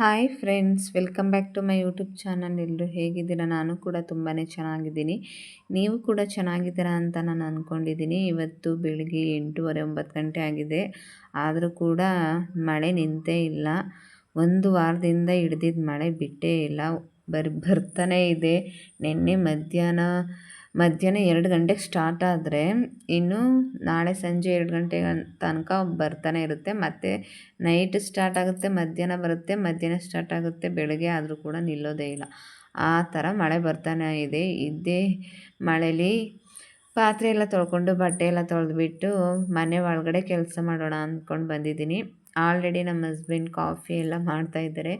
Hi friends, welcome back to my YouTube channel. ಎಲ್ಲರೂ ಹೇಗಿದ್ದೀರಾ? ನಾನು ಕೂಡ ತುಂಬಾ ಚೆನ್ನಾಗಿದ್ದೀನಿ. ನೀವು ಕೂಡ ಚೆನ್ನಾಗಿದ್ದೀರಾ ಅಂತ ನಾನು ಅಂದ್ಕೊಂಡಿದ್ದೀನಿ ಇವತ್ತು ಬೆಳಿಗ್ಗೆ ಎಂಟೂವರೆ ಒಂಬತ್ತು ಗಂಟೆ ಆಗಿದೆ. ಆದರೂ ಕೂಡ ಮಳೆ ನಿಂತೇ ಇಲ್ಲ. ಒಂದು ವಾರದಿಂದ ಹಿಡ್ದಿದ್ದು ಮಳೆ ಬಿಟ್ಟೇ ಇಲ್ಲ. ಬರ್, ಬರ್ತಾನೇ ಇದೆ. ನಿನ್ನೆ ಮಧ್ಯಾಹ್ನ ಮಧ್ಯಾಹ್ನ ಎರಡು ಗಂಟೆಗೆ ಸ್ಟಾರ್ಟ್ ಆದರೆ ಇನ್ನು ನಾಳೆ ಸಂಜೆ ಎರಡು ಗಂಟೆ ತನಕ ಬರ್ತಾನೆ ಇರುತ್ತೆ. ಮತ್ತು ನೈಟ್ ಸ್ಟಾರ್ಟ್ ಆಗುತ್ತೆ, ಮಧ್ಯಾಹ್ನ ಬರುತ್ತೆ, ಮಧ್ಯಾಹ್ನ ಸ್ಟಾರ್ಟ್ ಆಗುತ್ತೆ, ಬೆಳಗ್ಗೆ ಆದರೂ ಕೂಡ ನಿಲ್ಲೋದೇ ಇಲ್ಲ. ಆ ಥರ ಮಳೆ ಬರ್ತಾನೆ ಇದೆ. ಇದ್ದೇ ಮಳೇಲಿ ಪಾತ್ರೆ ಎಲ್ಲ ತೊಳ್ಕೊಂಡು, ಬಟ್ಟೆ ಎಲ್ಲ ತೊಳೆದುಬಿಟ್ಟು ಮನೆ ಒಳಗಡೆ ಕೆಲಸ ಮಾಡೋಣ ಅಂದ್ಕೊಂಡು ಬಂದಿದ್ದೀನಿ. ಆಲ್ರೆಡಿ ನಮ್ಮ ಹಸ್ಬೆಂಡ್ ಕಾಫಿ ಎಲ್ಲ ಮಾಡ್ತಾ ಇದ್ದಾರೆ.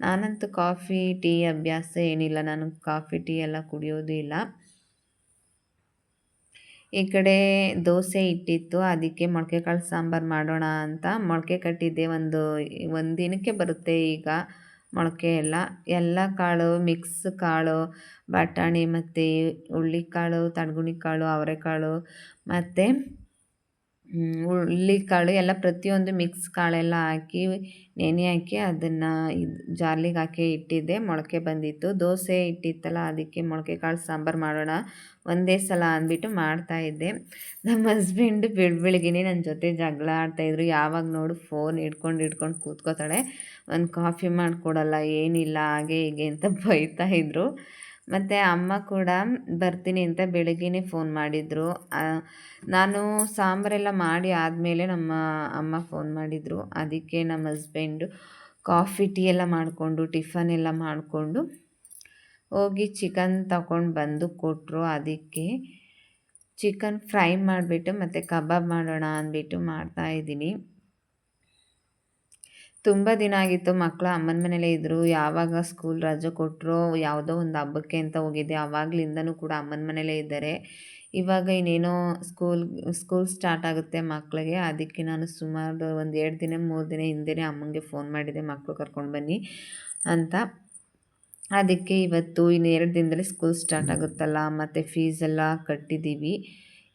ನಾನಂತೂ ಕಾಫಿ ಟೀ ಅಭ್ಯಾಸ ಏನಿಲ್ಲ. ನಾನು ಕಾಫಿ ಟೀ ಎಲ್ಲ ಕುಡಿಯೋದು ಇಲ್ಲ. ಈ ಕಡೆ ದೋಸೆ ಇಟ್ಟಿತ್ತು, ಅದಕ್ಕೆ ಮೊಳಕೆ ಕಾಳು ಸಾಂಬಾರು ಮಾಡೋಣ ಅಂತ. ಮೊಳಕೆ ಕಟ್ಟಿದ್ದೆ ಒಂದು ಒಂದು ದಿನಕ್ಕೆ ಬರುತ್ತೆ ಈಗ ಮೊಳಕೆ ಎಲ್ಲ. ಎಲ್ಲ ಕಾಳು ಮಿಕ್ಸ್ ಕಾಳು, ಬಟಾಣಿ ಮತ್ತು ಹುಳ್ಳಿಕಾಳು ತಡ್ಗುಣಿ ಕಾಳು, ಅವರೆಕಾಳು ಮತ್ತು ಕಾಳು ಎಲ್ಲ ಪ್ರತಿಯೊಂದು ಮಿಕ್ಸ್ ಕಾಳೆಲ್ಲ ಹಾಕಿ, ನೆನೆ ಹಾಕಿ ಅದನ್ನು ಇದು ಜಾರ್ಲಿಗೆ ಹಾಕಿ ಇಟ್ಟಿದ್ದೆ, ಮೊಳಕೆ ಬಂದಿತ್ತು. ದೋಸೆ ಇಟ್ಟಿತ್ತಲ್ಲ, ಅದಕ್ಕೆ ಮೊಳಕೆ ಕಾಳು ಸಾಂಬಾರು ಮಾಡೋಣ ಒಂದೇ ಸಲ ಅಂದ್ಬಿಟ್ಟು ಮಾಡ್ತಾಯಿದ್ದೆ ನಮ್ಮ ಹಸ್ಬೆಂಡ್ ಬೆಳ್, ಬೆಳಗ್ಗೆನೇ ನನ್ನ ಜೊತೆ ಜಗಳ ಆಡ್ತಾಯಿದ್ರು ಯಾವಾಗ ನೋಡು ಫೋನ್ ಹಿಡ್ಕೊಂಡು ಹಿಡ್ಕೊಂಡು ಕೂತ್ಕೋತಾಳೆ. ಒಂದು ಕಾಫಿ ಮಾಡಿಕೊಡಲ್ಲ, ಏನಿಲ್ಲ, ಹಾಗೆ ಹೀಗೆ ಅಂತ ಬೈತಾಯಿದ್ರು ಮತ್ತು ಅಮ್ಮ ಕೂಡ ಬರ್ತೀನಿ ಅಂತ ಬೆಳಗ್ಗೆನೇ ಫೋನ್ ಮಾಡಿದರು. ನಾನು ಸಾಂಬಾರೆಲ್ಲ ಮಾಡಿ ಆದಮೇಲೆ ನಮ್ಮ ಅಮ್ಮ ಫೋನ್ ಮಾಡಿದರು. ಅದಕ್ಕೆ ನಮ್ಮ ಹಸ್ಬೆಂಡು ಕಾಫಿ ಟೀ ಎಲ್ಲ ಮಾಡಿಕೊಂಡು ಟಿಫನ್ ಎಲ್ಲ ಮಾಡಿಕೊಂಡು ಹೋಗಿ ಚಿಕನ್ ತಗೊಂಡು ಬಂದು ಕೊಟ್ಟರು ಅದಕ್ಕೆ ಚಿಕನ್ ಫ್ರೈ ಮಾಡಿಬಿಟ್ಟು ಮತ್ತು ಕಬಾಬ್ ಮಾಡೋಣ ಅಂದ್ಬಿಟ್ಟು ಮಾಡ್ತಾಯಿದ್ದೀನಿ ತುಂಬ ದಿನ ಆಗಿತ್ತು. ಮಕ್ಕಳು ಅಮ್ಮನ ಮನೇಲೇ ಇದ್ದರು ಯಾವಾಗ ಸ್ಕೂಲ್ ರಜೆ ಕೊಟ್ಟರೋ ಯಾವುದೋ ಒಂದು ಹಬ್ಬಕ್ಕೆ ಅಂತ ಹೋಗಿದ್ದೆ. ಆವಾಗಲಿಂದನೂ ಕೂಡ ಅಮ್ಮನ ಮನೇಲೇ ಇದ್ದಾರೆ. ಇವಾಗ ಇನ್ನೇನೋ ಸ್ಕೂಲ್ ಸ್ಕೂಲ್ ಸ್ಟಾರ್ಟ್ ಆಗುತ್ತೆ ಮಕ್ಕಳಿಗೆ ಅದಕ್ಕೆ ನಾನು ಸುಮಾರು ಒಂದು ಎರಡು ದಿನ, ಮೂರು ದಿನ ಹಿಂದೆ ಅಮ್ಮನಿಗೆ ಫೋನ್ ಮಾಡಿದೆ. ಮಕ್ಕಳು ಕರ್ಕೊಂಡು ಬನ್ನಿ ಅಂತ. ಅದಕ್ಕೆ ಇವತ್ತು ಇನ್ನು ಎರಡು ದಿನದಲ್ಲಿ ಸ್ಕೂಲ್ ಸ್ಟಾರ್ಟ್ ಆಗುತ್ತಲ್ಲ. ಮತ್ತು ಫೀಸೆಲ್ಲ ಕಟ್ಟಿದ್ದೀವಿ.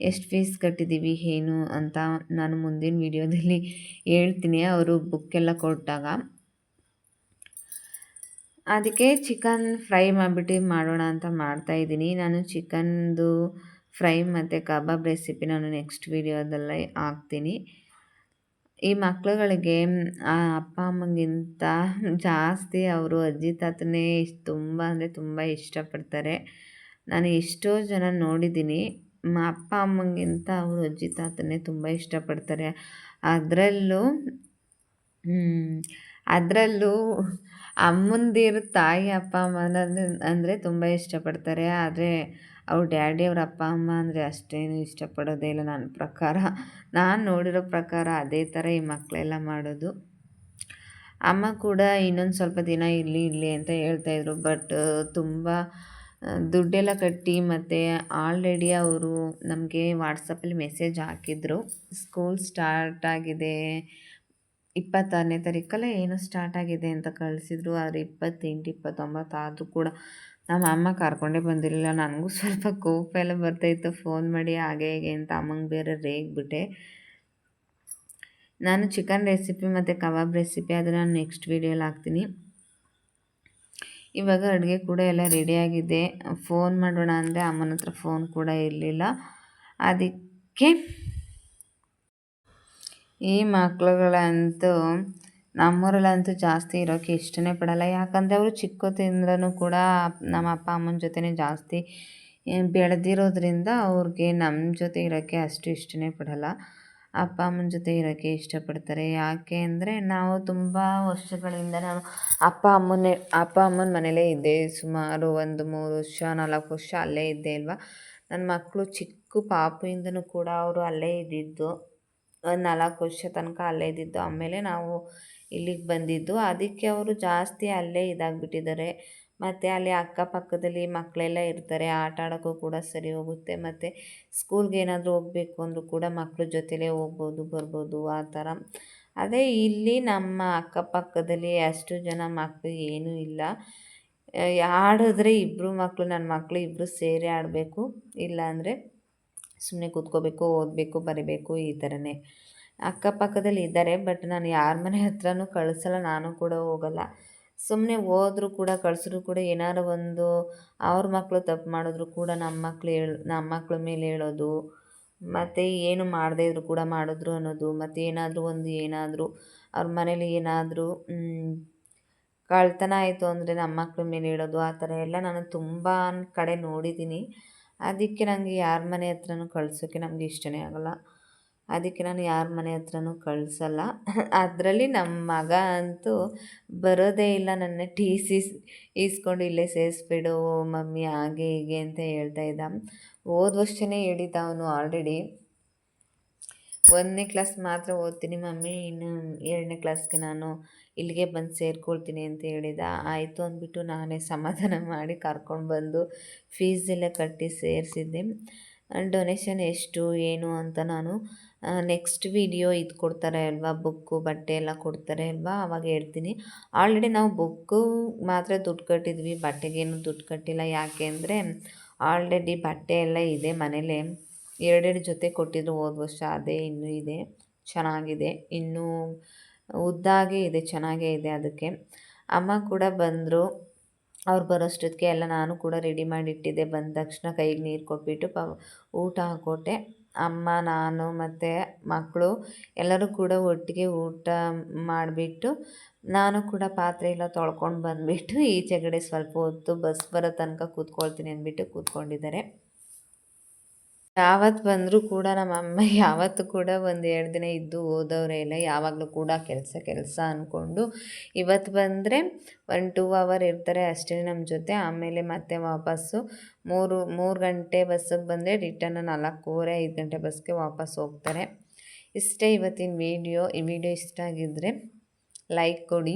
ಎಷ್ಟು ಫೀಸ್ ಕಟ್ಟಿದ್ದೀವಿ ಏನು ಅಂತ ನಾನು ಮುಂದಿನ ವೀಡಿಯೋದಲ್ಲಿ ಹೇಳ್ತೀನಿ. ಅವರು ಬುಕ್ಕೆಲ್ಲ ಕೊಟ್ಟಾಗ. ಅದಕ್ಕೆ ಚಿಕನ್ ಫ್ರೈ ಮಾಡಿಬಿಟ್ಟು ಮಾಡೋಣ ಅಂತ ಮಾಡ್ತಾಯಿದ್ದೀನಿ ನಾನು ಚಿಕನ್ದು ಫ್ರೈ ಮತ್ತು ಕಬಾಬ್ ರೆಸಿಪಿ ನಾನು ನೆಕ್ಸ್ಟ್ ವೀಡಿಯೋದಲ್ಲೇ ಹಾಕ್ತೀನಿ. ಈ ಮಕ್ಕಳುಗಳಿಗೆ ಅಪ್ಪ ಅಮ್ಮಗಿಂತ ಜಾಸ್ತಿ ಅವರು ಅಜ್ಜಿ ತಾತನೇ ತುಂಬ ಅಂದರೆ ತುಂಬ ಇಷ್ಟಪಡ್ತಾರೆ. ನಾನು ಎಷ್ಟೋ ಜನ ನೋಡಿದ್ದೀನಿ. ಅಪ್ಪ ಅಮ್ಮಂಗಿಂತ ಅವರು ಅಜ್ಜಿ ತಾತನೇ ತುಂಬ ಇಷ್ಟಪಡ್ತಾರೆ. ಅದರಲ್ಲೂ ಅದರಲ್ಲೂ ಅಮ್ಮಂದಿರು ತಾಯಿ ಅಪ್ಪ ಅಮ್ಮ ಅಂದರೆ ತುಂಬ ಇಷ್ಟಪಡ್ತಾರೆ. ಆದರೆ ಅವ್ರ ಡ್ಯಾಡಿ ಅವ್ರ ಅಪ್ಪ ಅಮ್ಮ ಅಂದರೆ ಅಷ್ಟೇನು ಇಷ್ಟಪಡೋದೇ ಇಲ್ಲ ನನ್ನ ಪ್ರಕಾರ. ನಾನು ನೋಡಿರೋ ಪ್ರಕಾರ ಅದೇ ಥರ ಈ ಮಕ್ಕಳೆಲ್ಲ ಮಾಡೋದು. ಅಮ್ಮ ಕೂಡ ಇನ್ನೊಂದು ಸ್ವಲ್ಪ ದಿನ ಇರಲಿ ಇರಲಿ ಅಂತ ಹೇಳ್ತಾಯಿದ್ರು ಬಟ್, ತುಂಬ ದುಡ್ಡೆಲ್ಲ ಕಟ್ಟಿ ಮತ್ತು ಆಲ್ರೆಡಿ ಅವರು ನಮಗೆ ವಾಟ್ಸಪ್ಪಲ್ಲಿ ಮೆಸೇಜ್ ಹಾಕಿದ್ರು. ಸ್ಕೂಲ್ ಸ್ಟಾರ್ಟ್ ಆಗಿದೆ. ಇಪ್ಪತ್ತಾರನೇ ತಾರೀಕಲ್ಲ ಏನು ಸ್ಟಾರ್ಟ್ ಆಗಿದೆ ಅಂತ ಕಳಿಸಿದ್ರು. ಆದರೆ ಇಪ್ಪತ್ತೆಂಟು, ಇಪ್ಪತ್ತೊಂಬತ್ತು ಆದರೂ ಕೂಡ ನಮ್ಮ ಅಮ್ಮ ಕರ್ಕೊಂಡೇ ಬಂದಿರಲಿಲ್ಲ. ನನಗೂ ಸ್ವಲ್ಪ ಕೋಪ ಎಲ್ಲ ಬರ್ತಾಯಿತ್ತು ಫೋನ್ ಮಾಡಿ ಹಾಗೆ ಹೇಗೆ ಅಂತ ಅಮ್ಮಂಗೆ ಬೇರೆ ರೇಗ್ಬಿಟ್ಟೆ. ನಾನು ಚಿಕನ್ ರೆಸಿಪಿ ಮತ್ತು ಕಬಾಬ್ ರೆಸಿಪಿ ಅದನ್ನು ನೆಕ್ಸ್ಟ್ ವೀಡಿಯೋಲಿ ಹಾಕ್ತೀನಿ. ಇವಾಗ ಅಡುಗೆ ಕೂಡ ಎಲ್ಲ ರೆಡಿಯಾಗಿದೆ ಫೋನ್ ಮಾಡೋಣ ಅಂದರೆ ಅಮ್ಮನ ಹತ್ರ ಫೋನ್ ಕೂಡ ಇರಲಿಲ್ಲ. ಅದಕ್ಕೆ ಈ ಮಕ್ಳುಗಳಂತೂ ನಮ್ಮೂರಲ್ಲಂತೂ ಜಾಸ್ತಿ ಇರೋಕ್ಕೆ ಇಷ್ಟನೇ ಪಡಲ್ಲ. ಯಾಕಂದರೆ ಅವರು ಚಿಕ್ಕೋತಿಂದ್ರೂ ಕೂಡ ನಮ್ಮ ಅಪ್ಪ, ಅಮ್ಮನ ಜೊತೆನೇ ಜಾಸ್ತಿ ಬೆಳೆದಿರೋದ್ರಿಂದ ಅವ್ರಿಗೆ ನಮ್ಮ ಜೊತೆ ಇರೋಕ್ಕೆ ಅಷ್ಟು ಇಷ್ಟನೇ ಪಡಲ್ಲ. ಅಪ್ಪ ಅಮ್ಮನ ಜೊತೆ ಇರೋಕ್ಕೆ ಇಷ್ಟಪಡ್ತಾರೆ. ಯಾಕೆ ಅಂದರೆ ನಾವು ತುಂಬ ವರ್ಷಗಳಿಂದ ನಾನು ಅಪ್ಪ ಅಮ್ಮನೇ ಅಪ್ಪ ಅಮ್ಮನ ಮನೇಲೇ ಇದ್ದೆ. ಸುಮಾರು ಒಂದು ಮೂರು ವರ್ಷ, ನಾಲ್ಕು ವರ್ಷ ಅಲ್ಲೇ ಇದ್ದೆ ಅಲ್ವಾ? ನನ್ನ ಮಕ್ಕಳು ಚಿಕ್ಕ ಪಾಪಿಂದನೂ ಕೂಡ ಅವರು ಅಲ್ಲೇ ಇದ್ದಿದ್ದು. ಒಂದು ನಾಲ್ಕು ವರ್ಷ ತನಕ ಅಲ್ಲೇ ಇದ್ದಿದ್ದು. ಆಮೇಲೆ ನಾವು ಇಲ್ಲಿಗೆ ಬಂದಿದ್ದು. ಅದಕ್ಕೆ ಅವರು ಜಾಸ್ತಿ ಅಲ್ಲೇ ಇದಾಗಿಬಿಟ್ಟಿದ್ದಾರೆ. ಮತ್ತು ಅಲ್ಲಿ ಅಕ್ಕಪಕ್ಕದಲ್ಲಿ ಮಕ್ಕಳೆಲ್ಲ ಇರ್ತಾರೆ, ಆಟ ಆಡೋಕ್ಕೂ ಕೂಡ ಸರಿ ಹೋಗುತ್ತೆ. ಮತ್ತು ಸ್ಕೂಲ್ಗೆ ಏನಾದರೂ ಹೋಗಬೇಕು ಅಂದರೂ ಕೂಡ ಮಕ್ಕಳ ಜೊತೆಲೇ ಹೋಗ್ಬೋದು, ಬರ್ಬೋದು ಆ ಥರ. ಅದೇ ಇಲ್ಲಿ ನಮ್ಮ ಅಕ್ಕಪಕ್ಕದಲ್ಲಿ ಅಷ್ಟು ಜನ ಮಕ್ಕಳು ಏನೂ ಇಲ್ಲ. ಆಡಿದ್ರೆ ಇಬ್ಬರು ಮಕ್ಕಳು ನನ್ನ ಮಕ್ಕಳು ಇಬ್ಬರು ಸೇರಿ ಆಡಬೇಕು. ಇಲ್ಲಾಂದರೆ ಸುಮ್ಮನೆ ಕೂತ್ಕೋಬೇಕು, ಓದಬೇಕು, ಬರಿಬೇಕು ಈ ಥರನೇ. ಅಕ್ಕಪಕ್ಕದಲ್ಲಿ ಇದ್ದಾರೆ ಬಟ್ ನಾನು ಯಾರ ಮನೆ ಹತ್ರನೂ ಕಳಿಸಲ್ಲ, ನಾನು ಕೂಡ ಹೋಗಲ್ಲ. ಸುಮ್ಮನೆ ಹೋದ್ರು ಕೂಡ, ಕಳಿಸಿದ್ರು ಕೂಡ ಏನಾರು ಒಂದು ಅವ್ರ ಮಕ್ಕಳು ತಪ್ಪು ಮಾಡಿದ್ರು ಕೂಡ ನಮ್ಮ ಮಕ್ಕಳು ಹೇಳ್ ನಮ್ಮ ಮಕ್ಳ ಮೇಲೆ ಹೇಳೋದು, ಮತ್ತು ಏನು ಮಾಡದೇ ಇದ್ರು ಕೂಡ ಮಾಡಿದ್ರು ಅನ್ನೋದು, ಮತ್ತು ಏನಾದರೂ ಒಂದು ಏನಾದರೂ ಅವ್ರ ಮನೇಲಿ ಏನಾದರೂ ಕಳ್ತನ ಆಯಿತು ಅಂದರೆ ನಮ್ಮ ಮಕ್ಕಳ ಮೇಲೆ ಹೇಳೋದು, ಆ ಥರ ಎಲ್ಲ ನಾನು ತುಂಬ ಕಡೆ ನೋಡಿದ್ದೀನಿ. ಅದಕ್ಕೆ ನನಗೆ ಯಾರ ಮನೆ ಹತ್ರನೂ ಕಳ್ಸೋಕ್ಕೆ ನಮಗೆ ಇಷ್ಟನೇ ಆಗೋಲ್ಲ. ಅದಕ್ಕೆ ನಾನು ಯಾರ ಮನೆ ಹತ್ರನೂ ಕಳಿಸಲ್ಲ. ಅದರಲ್ಲಿ ನಮ್ಮ ಮಗ ಅಂತೂ ಬರೋದೇ ಇಲ್ಲ, ನನ್ನ ಟಿ, ಸಿ, ಈಸ್ಕೊಂಡು ಇಲ್ಲೇ ಸೇರಿಸ್ಬಿಡು, ಮಮ್ಮಿ ಹಾಗೆ ಹೀಗೆ ಅಂತ ಹೇಳ್ತಾ ಇದ್ದ. ಹೋದ ವರ್ಷನೇ ಹೇಳಿದ್ದ ಅವನು ಆಲ್ರೆಡಿ ಒಂದನೇ ಕ್ಲಾಸ್ ಮಾತ್ರ ಓದ್ತೀನಿ ಮಮ್ಮಿ, ಇನ್ನು ಎರಡನೇ ಕ್ಲಾಸ್ಗೆ ನಾನು ಇಲ್ಲಿಗೆ ಬಂದು ಸೇರ್ಕೊಳ್ತೀನಿ ಅಂತ ಹೇಳಿದ ಆಯಿತು ಅಂದ್ಬಿಟ್ಟು ನಾನೇ ಸಮಾಧಾನ ಮಾಡಿ ಕರ್ಕೊಂಡು ಬಂದು ಫೀಸ್ ಎಲ್ಲ ಕಟ್ಟಿ ಸೇರಿಸಿದ್ದೆ. ಡೊನೇಷನ್ ಎಷ್ಟು, ಏನು ಅಂತ ನಾನು ನೆಕ್ಸ್ಟ್ ವಿಡಿಯೋ ಇದು ಕೊಡ್ತಾರೆ ಅಲ್ವಾ ಬುಕ್ಕು ಬಟ್ಟೆ ಎಲ್ಲ ಕೊಡ್ತಾರೆ ಅಲ್ವಾ, ಅವಾಗ ಹೇಳ್ತೀನಿ. ಆಲ್ರೆಡಿ ನಾವು ಬುಕ್ಕು ಮಾತ್ರ ದುಡ್ಡು ಕಟ್ಟಿದ್ವಿ, ಬಟ್ಟೆಗೇನು ದುಡ್ಡು ಕಟ್ಟಿಲ್ಲ. ಯಾಕೆ ಅಂದರೆ ಆಲ್ರೆಡಿ ಬಟ್ಟೆ ಎಲ್ಲ ಇದೆ ಮನೇಲೆ. ಎರಡೆರಡು ಜೊತೆ ಕೊಟ್ಟಿದ್ರು, ಹೋದ ವರ್ಷ ಅದೇ, ಇನ್ನೂ ಇದೆ, ಚೆನ್ನಾಗಿದೆ. ಇನ್ನೂ ಉದ್ದಾಗೆ ಇದೆ, ಚೆನ್ನಾಗೇ ಇದೆ ಅದಕ್ಕೆ. ಅಮ್ಮ ಕೂಡ ಬಂದರು. ಅವ್ರು ಬರೋಷ್ಟೊತ್ತಿಗೆ ಎಲ್ಲ ನಾನು ಕೂಡ ರೆಡಿ ಮಾಡಿಟ್ಟಿದ್ದೆ. ಬಂದ ತಕ್ಷಣ ಕೈಗೆ ನೀರು ಕೊಟ್ಬಿಟ್ಟು ಪ ಊಟ ಹಾಕ್ಕೊಟ್ಟೆ. ಅಮ್ಮ, ನಾನು ಮತ್ತು ಮಕ್ಕಳು ಎಲ್ಲರೂ ಕೂಡ ಒಟ್ಟಿಗೆ ಊಟ ಮಾಡಿಬಿಟ್ಟು ನಾನು ಕೂಡ ಪಾತ್ರೆ ಎಲ್ಲ ತೊಳ್ಕೊಂಡು ಬಂದುಬಿಟ್ಟು ಈಚೆಗಡೆ ಸ್ವಲ್ಪ ಹೊತ್ತು ಬಸ್ ಬರೋ ತನಕ ಕೂತ್ಕೊಳ್ತೀನಿ ಅಂದ್ಬಿಟ್ಟು ಕೂತ್ಕೊಂಡಿದ್ದಾರೆ. ಯಾವತ್ತು ಬಂದರೂ ಕೂಡ ನಮ್ಮ ಅಮ್ಮ ಯಾವತ್ತೂ ಕೂಡ ಒಂದು ಎರಡು ದಿನ ಇದ್ದು ಹೋದವರೇ ಇಲ್ಲ. ಯಾವಾಗಲೂ ಕೂಡ ಕೆಲಸ ಕೆಲಸ ಅಂದ್ಕೊಂಡು ಇವತ್ತು ಬಂದರೆ ಒನ್ ಟೂ ಅವರ್ ಇರ್ತಾರೆ ಅಷ್ಟೇ ನಮ್ಮ ಜೊತೆ. ಆಮೇಲೆ ಮತ್ತೆ ವಾಪಸ್ಸು ಮೂರು ಮೂರು ಗಂಟೆ ಬಸ್ಸಿಗೆ ಬಂದರೆ ರಿಟರ್ನ್ ನಾಲ್ಕೂವರೆ, ಐದು ಗಂಟೆ ಬಸ್ಗೆ ವಾಪಸ್ ಹೋಗ್ತಾರೆ. ಇಷ್ಟೇ ಇವತ್ತಿನ ವಿಡಿಯೋ ಈ ವಿಡಿಯೋ ಇಷ್ಟ ಆಗಿದ್ದರೆ ಲೈಕ್ ಕೊಡಿ.